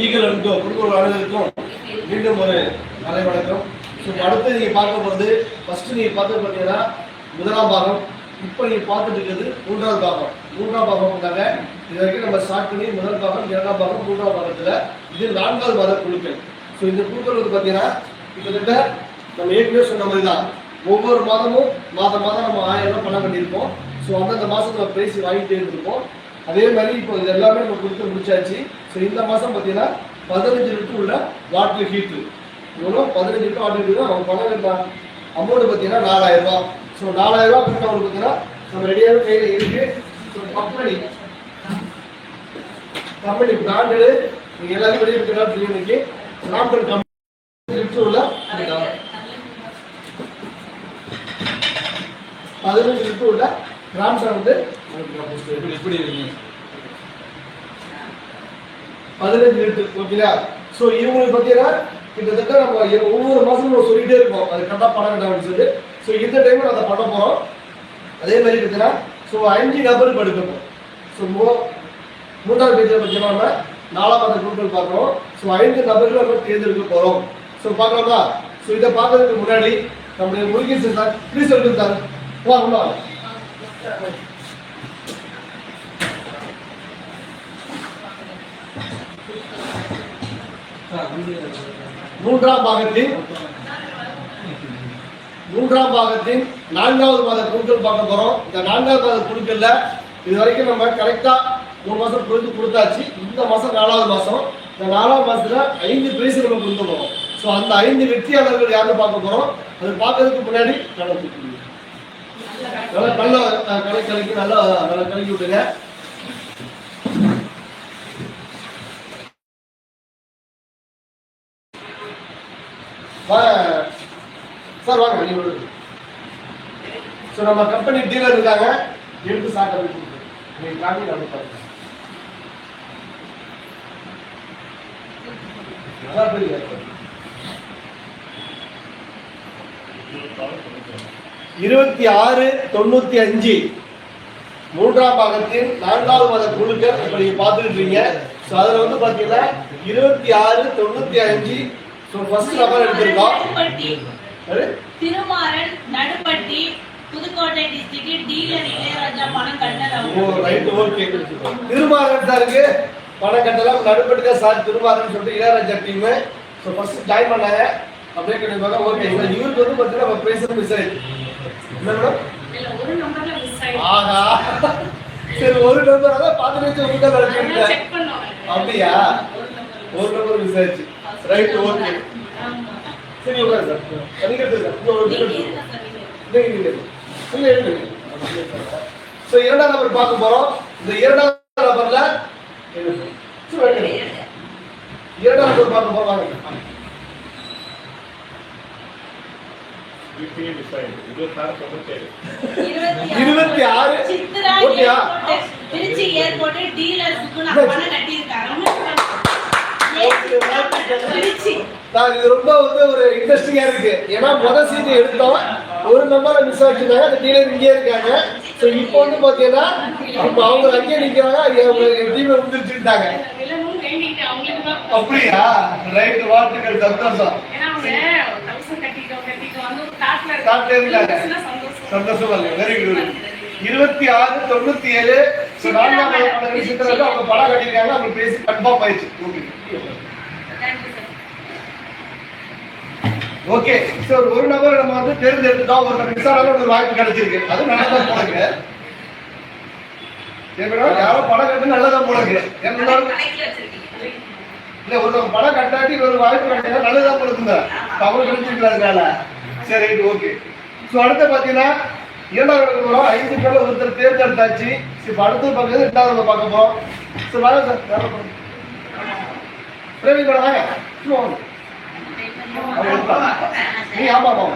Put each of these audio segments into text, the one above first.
Eagle அனுக்கோ குடும்ப அனைவருக்கும் மீண்டும் ஒரு கலை வணக்கம். ஸோ அடுத்து நீங்கள் பார்க்க போகிறது ஃபர்ஸ்ட் நீங்கள் பார்த்து பார்த்தீங்கன்னா முதலாம் பாகம். இப்போ நீங்கள் பார்த்துட்டு இருக்கிறது மூன்றாவது பாகம். மூன்றாம் பாகம் வந்தாங்க இது வரைக்கும் நம்ம ஸ்டார்ட் பண்ணி முதல் பாகம் இரண்டாம் பாகம் மூன்றாம் பாகத்தில் இது நான்காவது பாத குழுக்கள். ஸோ இந்த குழுக்கள் வந்து பார்த்தீங்கன்னா கிட்டத்தட்ட நம்ம ஏற்கனவே சொன்ன மாதிரி தான் ஒவ்வொரு மாதமும் மாதம் மாதம் நம்ம ஆயிரம் ரூபாய் பணம் கட்டியிருப்போம் ஸோ அந்தந்த மாதத்தில் பேசி வாங்கிட்டே இருந்திருப்போம். அதே மாதிரி இப்போ இது எல்லாமே நம்ம கொடுத்து முடிச்சாச்சு. ஸோ இந்த மாதம் பார்த்தீங்கன்னா பதினஞ்சு லிட்டர் உள்ள வாட்டர் ஹீட்ரு இவ்வளோ பதினஞ்சு லிட்டர் வாட்டர் ஹீட்ரு அவங்க பணம் கட்டின அமௌண்ட் பார்த்தீங்கன்னா நாலாயிரம் ரூபாய். ஸோ நாலாயிரம் ரூபாய் கொடுத்தவங்களுக்கு பார்த்தீங்கன்னா நம்ம ரெடியாக கையில் இருக்கு. ஸோ கம்பெனி கம்பெனி பிராண்டடு நீங்கள் எல்லாரும் வெளியே இருக்கிறா இன்னைக்கு. பிராண்டட் கம்பெனி உள்ள பதினஞ்சு உள்ள பிராண்டட் வந்து எப்படி இருக்கீங்க? பதினஞ்சு லிட்டர் ஓகேங்களா ஸோ இவங்களுக்கு பார்த்தீங்கன்னா கிட்டத்தட்ட நம்ம ஒவ்வொரு மாதமும் நம்ம சொல்லிட்டே இருக்கோம் அது கரெக்டாக பணம் கட்டாமல் சொல்லி ஸோ இந்த டைமில் அதை பண்ண போகிறோம் அதே மாதிரி பார்த்தீங்கன்னா ஸோ அஞ்சு நபருக்கு எடுக்கணும் ஸோ மூ மூன்றாவது பேஜில் பார்த்தீங்கன்னா நம்ம நாலாம் மாத பார்க்குறோம். ஸோ ஐந்து நபர்கள் நம்ம தேர்ந்தெடுக்க போகிறோம் ஸோ பார்க்கலாமா? ஸோ இதை பார்க்கறதுக்கு முன்னாடி நம்முடைய முருகேசன் சார் ப்ளீஸ் சொல்லுங்க சார். வாங்க. வாங்க மூன்றாம் பாகத்தின் மூன்றாம் பாகத்தின் நான்காவது மாத குழுக்கள் பார்க்க போறோம். இந்த நான்காவது மாத குழுக்கள்ல இது வரைக்கும் நம்ம கரெக்டா மூணு மாசம் கொடுத்து கொடுத்தாச்சு. இந்த மாசம் நாலாவது மாசம். இந்த நாலாவது மாசத்துல ஐந்து பிரைஸ் நம்ம கொடுத்து போறோம். ஸோ அந்த ஐந்து வெற்றியாளர்கள் யாருன்னு பார்க்க போறோம். அது பார்க்கறதுக்கு முன்னாடி நல்லா நல்லா நல்லா கலை கலக்கி நல்லா நல்லா கலக்கி விட்டுங்க வாங்க சார் வாங்க வெளியே விடுங்க ஸோ நம்ம கம்பெனி டீலர் இருக்காங்க. எடுத்து சாட்டை போய் கொடுக்குறோம் நீங்கள் காட்டி நம்ம பாருங்க. நல்லா புரியுது இருபத்தி ஆறு தொண்ணூத்தி அஞ்சு. மூன்றாம் பாகத்தின் நான்காவது மாத குழுக்கள் இப்ப நீங்க பார்த்துட்டு இருக்கீங்க. ஸோ அதுல வந்து பாத்தீங்கன்னா இருபத்தி ஆறு தொண்ணூத்தி அஞ்சு. ஸோ ஃபர்ஸ்ட் நம்பர் எடுத்திருக்கோம். திருமாறன் நடுப்பட்டி புதுக்கோட்டை டிஸ்ட்ரிக்ட் டீலர் இளையராஜா பணம் ஓ கட்டல ரைட் ஓகே திருமாறன் சாருக்கு பணம் கட்டலாம் நடுப்பட்டுக்கா சார் திருமாறன் சொல்லிட்டு Ilaiyaraja team so first join பண்ணாங்க. அப்படியே கிடைப்பாங்க ஓகே சார் இவருக்கு வந்து பார்த்தீங்கன்னா நம்ம பேசுறது மிஸ் ஆயிடுச்சு. என்ன மேடம் ஆஹா. சரி ஒரு நம்பர் அதான் பார்த்து வச்சு நடக்கிட்டு அப்படியா? ஒரு நம்பர் மிஸ் ஆயிடுச்சு. Right okay. சரி ஓகே சார். நீங்க. இல்ல, இல்லைங்க. So, இரண்டாம் நம்பர் பார்க்க போறோம். இந்த இரண்டாம் வைங்க. இரண்டாம் நம்பர் பார்க்க போறோம். வாங்க. இருபத்தி ஆறு. சித்ரா ஓகேயா? திருச்சி ஏர்போர்ட் டீலர்ஸுக்கு நான் பணம் கட்டியிருக்காங்க திருச்சி. நான் இது ரொம்ப வந்து ஒரு இன்ட்ரெஸ்டிங்கா இருக்கு. ஏன்னா முதல் சீட் எடுத்தோம். ஒரு நம்பரை மிஸ் ஆச்சுனாங்க அந்த டீலர் இங்கே இருக்காங்க. ஸோ இப்போ வந்து பாத்தீங்கன்னா இப்போ அவங்க அங்கேயே நிக்கிறாங்க. டீமை தான் அப்படியா? ரைட் வாழ்த்துக்கள் சந்தோஷம். சந்தோஷம். வெரி குட் இருபத்தி ஆறு தொண்ணூத்தி ஏழு. நான்காம் அவங்க படம் கட்டியிருக்காங்க. அவங்க பேசி கன்ஃபார்ம் ஆயிடுச்சு. Sir okay. சார் ஒரு நபர் நம்ம வந்து தேர்ந்தெடுத்துட்டோம் ஒரு மிஸ் ஆனாலும் ஒரு வாய்ப்பு கிடைச்சிருக்கு. அது நல்லதா சரி மேடம்? யாரோ படம் கட்டு நல்லதா வச்சிருக்கீங்க. இல்ல ஒரு படம் கட்டாட்டி ஒரு வாய்ப்பு கிடைச்சா நல்லதா போடுங்க. அவர் கிடைச்சிருக்கல அதனால? சரி ரைட் ஓகே. ஸோ அடுத்து பார்த்தீங்கன்னா இரண்டாவது வரும் ஐந்து பேர்ல ஒருத்தர் தேர்ந்தெடுத்தாச்சு. இப்போ அடுத்து பார்க்கறது ரெண்டாவது பார்க்க போறோம். ஸோ வாங்க சார் பிரவீன் மேடம் வாங்க சும்மா வாங்க. அவங்க இருப்பாங்க. நீ ஆமா ஆமா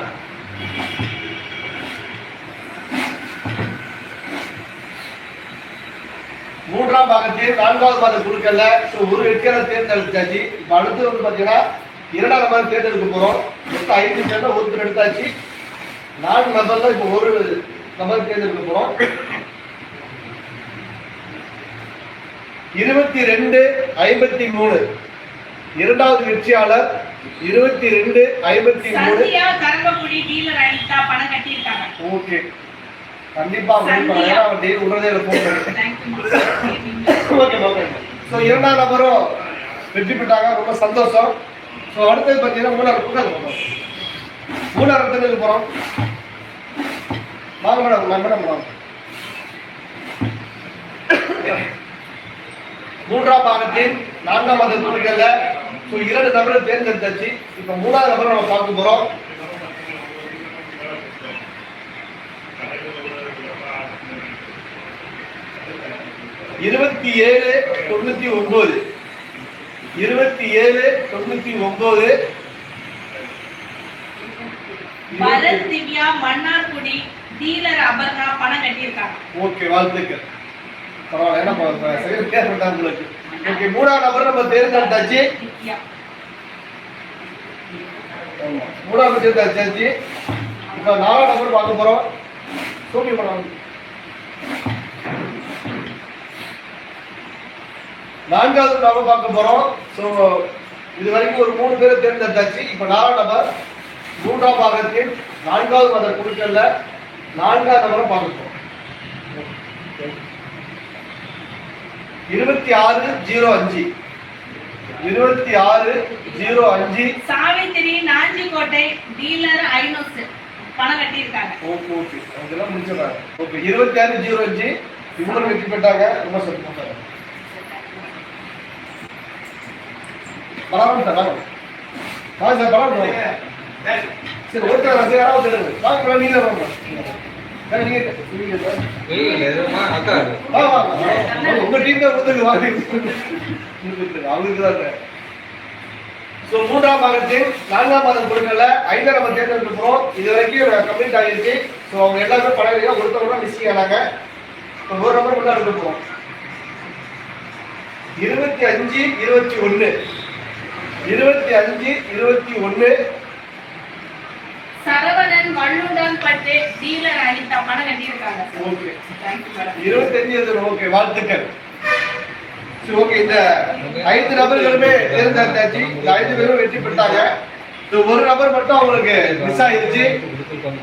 மூன்றாம் பாகத்தில் நான்காவது மாத குழுக்கள்ல ஸோ ஒரு வெற்றியாளர் தேர்ந்தெடுத்தாச்சு இப்போ அடுத்து வந்து பார்த்தீங்கன்னா இரண்டாவது மாதம் தேர்ந்தெடுக்க போறோம். மொத்தம் ஐந்து பேர்ல ஒருத்தர் எடுத்தாச்சு. நான்கு நபர்ல இப்போ ஒரு நபர் தேர்ந்தெடுக்க போறோம். இருபத்தி ரெண்டு ஐம்பத்தி மூணு. இரண்டாவது வெற்றியாளர் இருபத்தி ரெண்டு ஐம்பத்தி மூணு. ஓகே கண்டிப்பா டெய்லி உடனே ஓகே ஓகே ஸோ இரண்டாம் நபரும் வெற்றி பெற்றாங்க. ரொம்ப சந்தோஷம். ஸோ அடுத்தது பார்த்தீங்கன்னா மூணாவது மூணாவது போகிறோம் மூணாவது இடத்துக்கு போகிறோம் வாங்க மேடம் மேடம் வாங்க. மூன்றாம் பாகத்தின் நான்காம் மாத துணிகள்ல ஸோ இரண்டு நபரை தேர்ந்தெடுத்தாச்சு. இப்போ மூணாவது நபரை நம்ம பார்க்க போகிறோம் இருபத்தி ஏழு தொண்ணூத்தி ஒன்பது. இருபத்தி ஏழு தொண்ணூத்தி ஒன்பது. பரத் திவ்யா மன்னார்குடி டீலர் அபர்ணா பணம் கட்டியிருக்காங்க. ஓகே வாழ்த்துக்கள். பரவாயில்ல ஏன்னா ப- ப- second care பண்ணிட்டாங்க உங்களுக்கு. ஓகே மூணாவது நபர் நம்ம தேர்ந்தெடுத்தாச்சு. மூணாவது தேர்ந்தெடுத்தாச்சு. இப்போ நாலாவது நபர் பார்க்க போறோம். சோமி படம் நான்காவது நபர் பார்க்க போறோம். ஸோ இது வரைக்கும் ஒரு மூணு பேரை தேர்ந்தெடுத்தாச்சு. இப்போ நாலாம் நபர் மூன்றாம் பாகத்தில் நான்காவது மத குழுக்கள்ல நான்காவது நபரை பார்க்க போறோம். இருபத்தி ஆறு ஜீரோ அஞ்சு. இருபத்தி ஆறு ஜீரோ அஞ்சு. சாவித்திரி நாஞ்சிக்கோட்டை டீலர் ஐநூஸ் பணம் கட்டியிருக்காங்க. ஓகே ஓகே அதெல்லாம் முடிச்சிடறாங்க. ஓகே இருபத்தி ஆறு ஜீரோ அஞ்சு. இவங்களும் வெற்றி பெற்றாங்க. ரொம்ப சந்தோஷம். பரவாயில்ல சார் வாங்க வாங்க சார் பரவாயில்ல. சரி ஒருத்தர் வந்து யாராவது வாங்க நீங்க வாங்க. சார், நீங்க நீங்க வாங்க, அவங்களுக்கு தான் ஸோ மூன்றாம் பாகத்தில் நான்காம் மாதம் கொடுக்கல ஐந்தாம் நம்ம தேர்ந்தெடுக்க இது வரைக்கும் கம்ப்ளீட் ஆகிருச்சு ஸோ அவங்க எல்லாருமே பழகிறீங்க ஒருத்தர் மிஸ்ஸிங் ஆனாங்க இப்போ ஒரு நம்பர் மட்டும் இருபத்தி அஞ்சு இருபத்தி ஒன்று இருபத்தி அஞ்சு இருபத்தி ஒன்று சரவணன் வள்ளுடன் பட்டு டீலர் அனிதா பணம் கட்டியிருக்காங்க. ஓகே. தேங்க்யூ மேடம் இருபத்தஞ்சு ஓகே வாழ்த்துக்கள். சரி ஓகே இந்த ஐந்து நபர்களுமே ஐந்து பேரும் வெற்றி பெற்றாங்க. ஒரு நபர் மட்டும் அவங்களுக்கு மிஸ் ஆயிருச்சு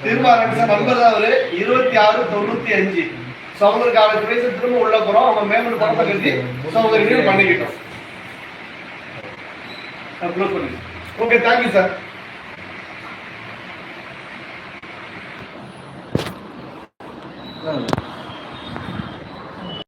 திரும்ப நம்பர் தான் அவரு. இருபத்தி ஆறு தொண்ணூத்தி அஞ்சு. ஸோ அவங்களுக்கு அவருக்கு பேச திரும்ப உள்ள போறோம். அவங்க மேம்பட்டு பணத்தை கட்டி ஸோ அவங்க ரினியூ பண்ணிக்கிட்டோம். ஓகே தேங்க்யூ சார் না